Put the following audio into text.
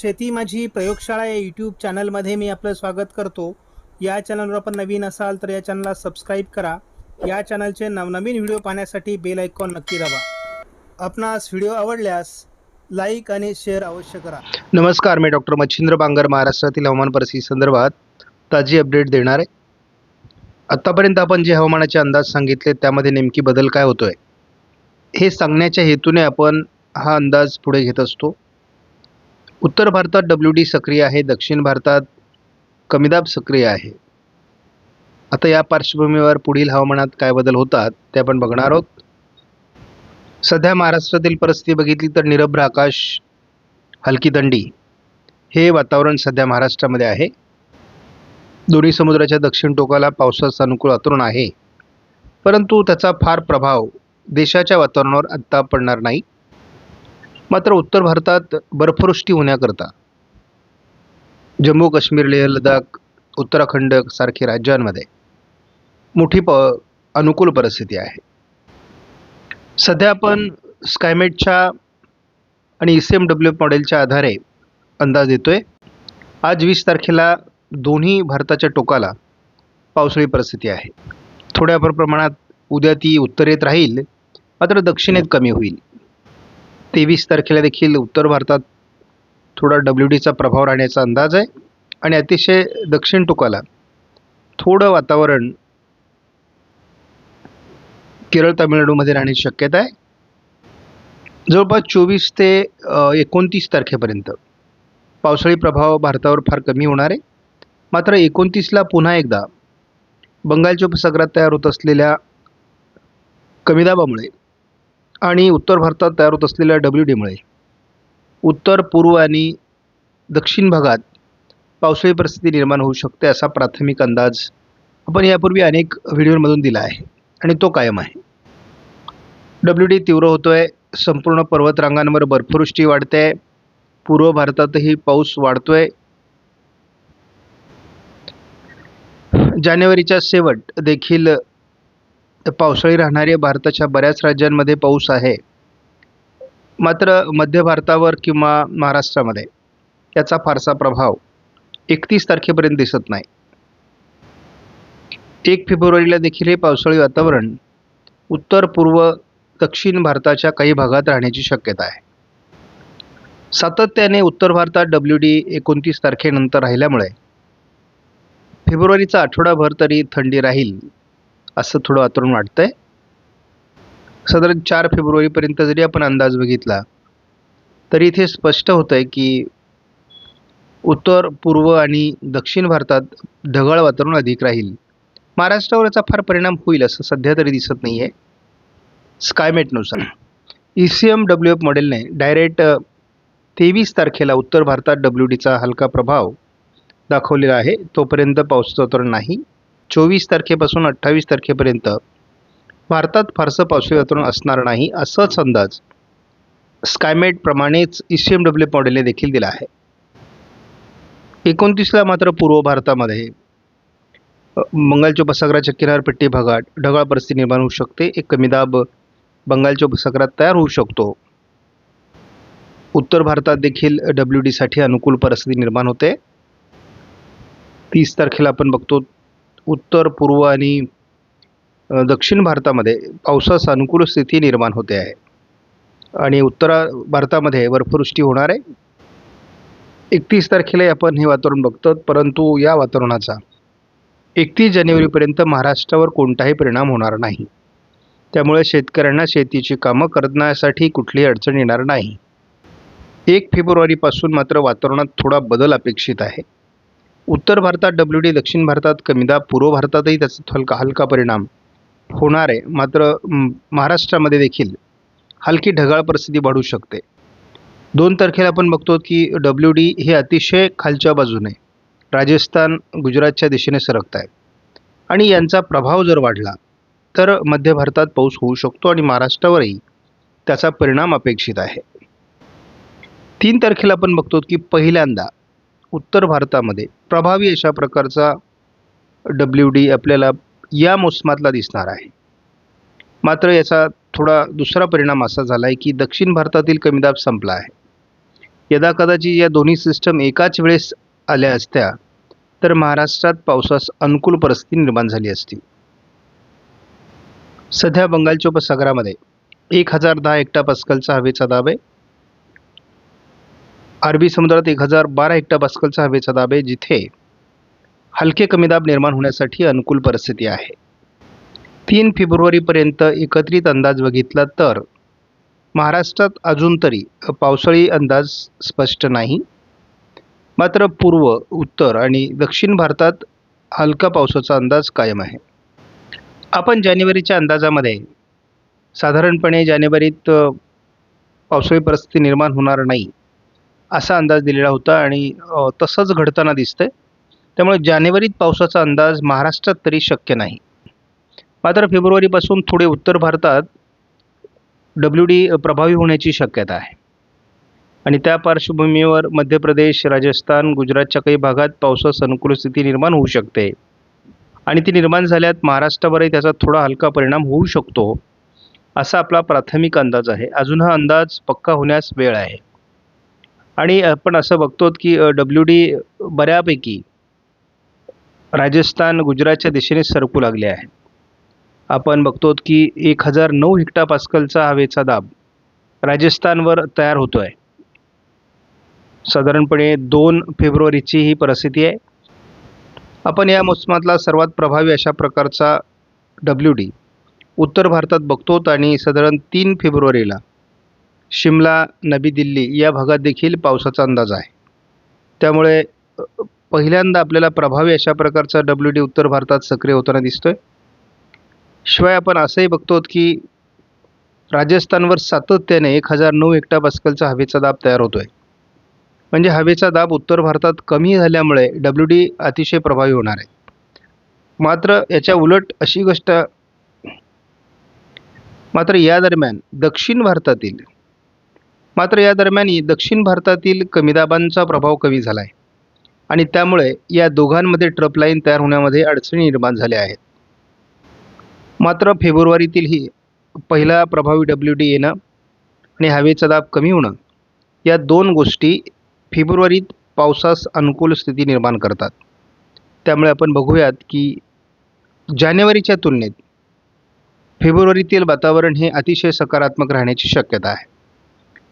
शेती माझी प्रयोगशाळा या यूट्यूब चॅनलमध्ये मी आपलं स्वागत करतो. या चॅनलवर आपण नवीन असाल तर या चॅनलला सबस्क्राईब करा. या चॅनलचे नवनवीन व्हिडिओ पाहण्यासाठी बेल आयकॉन नक्की दाबा. आपणास व्हिडिओ आवडल्यास लाईक आणि शेअर अवश्य करा. नमस्कार मी डॉक्टर मच्छिंद्र बांगर महाराष्ट्रातील हवामान परिस्थिती संदर्भात ताजी अपडेट देणार. आहे आत्तापर्यंत आपण जे हवामानाचे अंदाज सांगितले त्यामध्ये नेमकी बदल काय होतोय? हे सांगण्याच्या हेतूने आपण हा अंदाज पुढे घेत असतो. उत्तर भारतात डब्ल्यू डी सक्रिय आहे दक्षिण भारतात कमीदाब सक्रिय आहे. आता या पार्श्वभूमीवर पुढील हवामानात काय बदल होतात ते आपण बघणार आहोत. सध्या महाराष्ट्रातील परिस्थिती बघितली तर निरभ्र आकाश हलकी थंडी हे वातावरण सध्या महाराष्ट्रामध्ये आहे. दोन्ही समुद्राच्या दक्षिण टोकाला पावसाचं अनुकूल वातावरण आहे. परंतु त्याचा फार प्रभाव देशाच्या वातावरणावर आत्ता पडणार नाही. मात्र उत्तर भारतात बर्फवृष्टी होण्याकरता जम्मू काश्मीर लेह लडाख उत्तराखंड सारखे राज्यांमध्ये मोठी प अनुकूल परिस्थिती आहे. सध्या आपण स्कायमेटच्या आणि ई सी एम डब्ल्यू मॉडेलच्या आधारे अंदाज देतोय आज वीस तारखेला दोन्ही भारताच्या टोकाला पावसाळी परिस्थिती आहे. थोड्याफार प्रमाणात उद्या ती उत्तरेत राहील मात्र दक्षिणेत कमी होईल. तेवीस तारखेला देखील उत्तर भारतात थोडा डब्ल्यू डीचा प्रभाव राहण्याचा अंदाज आहे. आणि अतिशय दक्षिण टोकाला थोडं वातावरण केरळ तामिळनाडूमध्ये राहण्याची शक्यता आहे. जवळपास चोवीस ते एकोणतीस तारखेपर्यंत पावसाळी प्रभाव भारतावर फार कमी होणार आहे. मात्र एकोणतीसला पुन्हा एकदा बंगालच्या उपसागरात तयार होत असलेल्या कमी दाबामुळे आणि उत्तर भारतात तयार होत असलेल्या डब्ल्यू डीमुळे उत्तर पूर्व आणि दक्षिण भागात पावसाळी परिस्थिती निर्माण होऊ शकते असा प्राथमिक अंदाज आपण यापूर्वी अनेक व्हिडिओमधून दिला आहे आणि तो कायम आहे. डब्ल्यू डी तीव्र होतो आहे संपूर्ण पर्वतरांगांवर बर्फवृष्टी वाढते पूर्व भारतातही पाऊस वाढतो आहे जानेवारीच्या शेवट देखील पावसाळी राहणारे भारताच्या बऱ्याच राज्यांमध्ये पाऊस आहे. मात्र मध्य भारतावर किंवा महाराष्ट्रामध्ये याचा फारसा प्रभाव एकतीस तारखेपर्यंत दिसत नाही. एक फेब्रुवारीला देखील हे पावसाळी वातावरण उत्तर पूर्व दक्षिण भारताच्या काही भागात राहण्याची शक्यता आहे. सातत्याने उत्तर भारतात डब्ल्यू डी एकोणतीस तारखेनंतर राहिल्यामुळे फेब्रुवारीचा आठवडाभर तरी थंडी राहील. असं थोडं वातावरण वाटतंय. साधारण चार फेब्रुवारीपर्यंत जरी आपण अंदाज बघितला तरी इथे स्पष्ट होतं आहे की उत्तर पूर्व आणि दक्षिण भारतात ढगाळ वातावरण अधिक राहील. महाराष्ट्रावर याचा फार परिणाम होईल असं सध्या तरी दिसत नाही आहे स्कायमेटनुसार E C M W F मॉडेलने डायरेक्ट तेवीस तारखेला उत्तर भारतात डब्ल्यू डीचा हलका प्रभाव दाखवलेला आहे. तोपर्यंत पावसाचं वातावरण नाही. चोवीस तारखेपासून अठ्ठावीस तारखेपर्यंत भारतात फारसं पावसाळी वातावरण असणार नाही असाच अंदाज स्कायमेटप्रमाणेच ई सी एम डब्ल्यू मॉडेलने देखील दिला आहे. एकोणतीसला मात्र पूर्व भारतामध्ये बंगालच्या उपसागराच्या किनारपट्टी भागात ढगाळ परिस्थिती निर्माण होऊ शकते एक कमी दाब बंगालच्या उपसागरात तयार होऊ शकतो. उत्तर भारतात देखील डब्ल्यू डीसाठी अनुकूल परिस्थिती निर्माण होते. तीस तारखेला आपण बघतो उत्तर पूर्व आणि दक्षिण भारतामध्ये पावसास अनुकूल स्थिती निर्माण होते आहे. आणि उत्तरा भारतामध्ये बर्फवृष्टी होणार आहे. एकतीस तारखेलाही आपण हे वातावरण बघतो परंतु या वातावरणाचा एकतीस जानेवारीपर्यंत महाराष्ट्रावर कोणताही परिणाम होणार नाही. त्यामुळे शेतकऱ्यांना शेतीची कामं करण्यासाठी कुठलीही अडचण येणार नाही. एक फेब्रुवारीपासून मात्र वातावरणात थोडा बदल अपेक्षित आहे. उत्तर भारतात डब्ल्यू डी दक्षिण भारतात कमीदा पूर्व भारतातही त्याचा हलका हलका परिणाम होणार आहे. मात्र महाराष्ट्रामध्ये देखील हलकी ढगाळ परिस्थिती वाढू शकते. दोन तारखेला आपण बघतो की डब्ल्यू डी हे अतिशय खालच्या बाजूने राजस्थान गुजरातच्या दिशेने सरकत आहेत आणि यांचा प्रभाव जर वाढला तर मध्य भारतात पाऊस होऊ शकतो आणि महाराष्ट्रावरही त्याचा परिणाम अपेक्षित आहे. तीन तारखेला आपण बघतो की पहिल्यांदा उत्तर भारतामध्ये प्रभावी अशा प्रकारचा डब्ल्यू डी आपल्याला या मोसमातला दिसणार आहे. मात्र याचा थोडा दुसरा परिणाम असा झाला आहे की दक्षिण भारतातील कमीदाब संपला आहे. यदाकदाची या दोन्ही सिस्टम एकाच वेळेस आल्या असत्या तर महाराष्ट्रात पावसास अनुकूल परिस्थिती निर्माण झाली असती. सध्या बंगालच्या उपसागरामध्ये एक हजार दहा हेक्टा पास्कलचा हवेचा दाब आहे. अरबी समुद्रात एक हजार बारा हेक्टर बास्कलचा हवेचा दाब आहे जिथे हलके कमी दाब निर्माण होण्यासाठी अनुकूल परिस्थिती आहे. तीन फेब्रुवारीपर्यंत एकत्रित अंदाज बघितला तर महाराष्ट्रात अजून तरी पावसाळी अंदाज स्पष्ट नाही. मात्र पूर्व उत्तर आणि दक्षिण भारतात हलका पावसाचा अंदाज कायम आहे. आपण जानेवारीच्या अंदाजामध्ये साधारणपणे जानेवारीत पावसाळी परिस्थिती निर्माण होणार नाही. असा अंदाज दिलेला होता आणि तसंच घडताना दिसतंय. त्यामुळे जानेवारीत पावसाचा अंदाज महाराष्ट्रात तरी शक्य नाही. मात्र फेब्रुवारीपासून थोडे उत्तर भारतात डब्ल्यू डी प्रभावी होण्याची शक्यता आहे. आणि त्या पार्श्वभूमीवर मध्य प्रदेश राजस्थान गुजरातच्या काही भागात पावसास अनुकूल स्थिती निर्माण होऊ शकते. आणि ती निर्माण झाल्यात महाराष्ट्रावरही त्याचा थोडा हलका परिणाम होऊ शकतो असा आपला प्राथमिक अंदाज आहे. अजून हा अंदाज पक्का होण्यास वेळ आहे. आणि आपण असं बघतो की डब्ल्यू डी बऱ्यापैकी राजस्थान गुजरातच्या दिशेने सरकू लागले आहे. आपण बघतो की एक हजार नऊ हेक्टा पास्कलचा हवेचा दाब राजस्थानवर तयार होतो आहे साधारणपणे दोन फेब्रुवारीची ही परिस्थिती आहे. आपण या मोसमातला सर्वात प्रभावी अशा प्रकारचा डब्ल्यू डी उत्तर भारतात बघतो आणि साधारण तीन फेब्रुवारीला शिमला नवी दिल्ली या भागात देखील पावसाचा अंदाज आहे. त्यामुळे पहिल्यांदा आपल्याला प्रभावी अशा प्रकारचा डब्ल्यू डी उत्तर भारतात सक्रिय होताना दिसतोय. शिवाय आपण असंही बघतो की राजस्थानवर सातत्याने एक हजार नऊ हेक्टा पास्कलचा हवेचा दाब तयार होतोय. म्हणजे हवेचा दाब उत्तर भारतात कमी झाल्यामुळे डब्ल्यू डी अतिशय प्रभावी होणार आहे. मात्र याच्या उलट अशी गोष्ट मात्र या दरम्यान दक्षिण भारतातील मात्र या दरम्यानही दक्षिण भारतातील कमी दाबांचा प्रभाव कमी झाला आहे आणि त्यामुळे या दोघांमध्ये ट्रप लाईन तयार होण्यामध्ये अडचणी निर्माण झाल्या आहेत. मात्र फेब्रुवारीतील ही पहिला प्रभावी डब्ल्यू डी येणं आणि हवेचा दाब कमी होणं या दोन गोष्टी फेब्रुवारीत पावसास अनुकूल स्थिती निर्माण करतात. त्यामुळे आपण बघूयात की जानेवारीच्या तुलनेत फेब्रुवारीतील वातावरण हे अतिशय सकारात्मक राहण्याची शक्यता आहे.